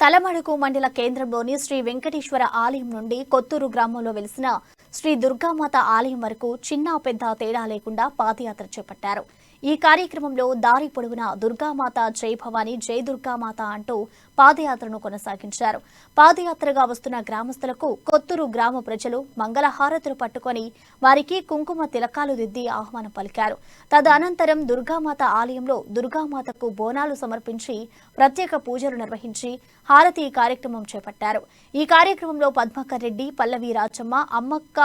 తలమడుగు మండల కేంద్రంలోని శ్రీ వెంకటేశ్వర ఆలయం నుండి కొత్తూరు గ్రామంలో వెలిసిన శ్రీ దుర్గామాత ఆలయం వరకు చిన్న పెద్ద తేడా లేకుండా పాదయాత్ర చేపట్టారు. ఈ కార్యక్రమంలో దారి పొడవునా దుర్గామాత జై భవాని జై దుర్గామాత అంటూ పాదయాత్రను కొనసాగించారు. పాదయాత్రగా వస్తున్న గ్రామస్తులకు కొత్తూరు గ్రామ ప్రజలు మంగళహారతులు పట్టుకొని వారికి కుంకుమ తిలకాలు దిద్ది ఆహ్వానం పలికారు. తదనంతరం దుర్గామాత ఆలయంలో దుర్గామాతకు బోనాలు సమర్పించి ప్రత్యేక పూజలు నిర్వహించి హారతి కార్యక్రమం చేపట్టారు. ఈ కార్యక్రమంలో పద్మకర్ రెడ్డి పల్లవి రాచమ్మ అమ్మక్క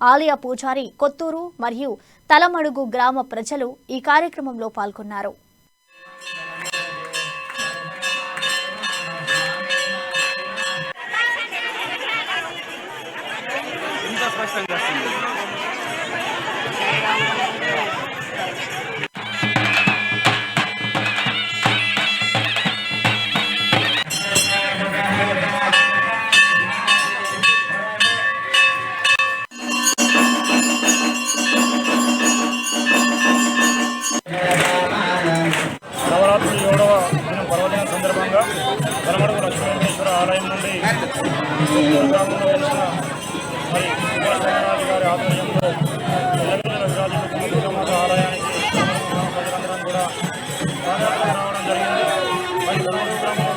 ఆలయ పూజారి కొత్తూరు మరియు తలమడుగు గ్రామ ప్రజలు ఈ కార్యక్రమంలో పాల్గొన్నారు. స్పష్టంగా వెలమడుగు లక్ష్మీశ్వర ఆలయం నుండి గ్రామంలో వెలిసిన మరి కుమారసంగారాజు గారి ఆధ్వర్యంలో ఎల్లవేల రవిరాజు కుమారసంగ ఆలయానికి ప్రజలందరం కూడా పాదయాత్ర రావడం జరిగింది మరి వెలమడుగు గ్రామంలో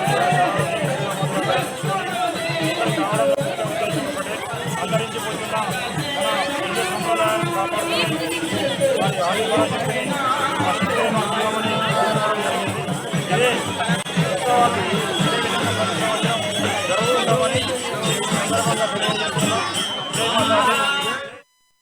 అంతరించిపోతున్న మన హిందూ సంప్రదాయాన్ని కాపాడుతుంది వారి ఆయుర్వాదాన్ని ఆ శక్తిని ఇదే ఉత్సవాలు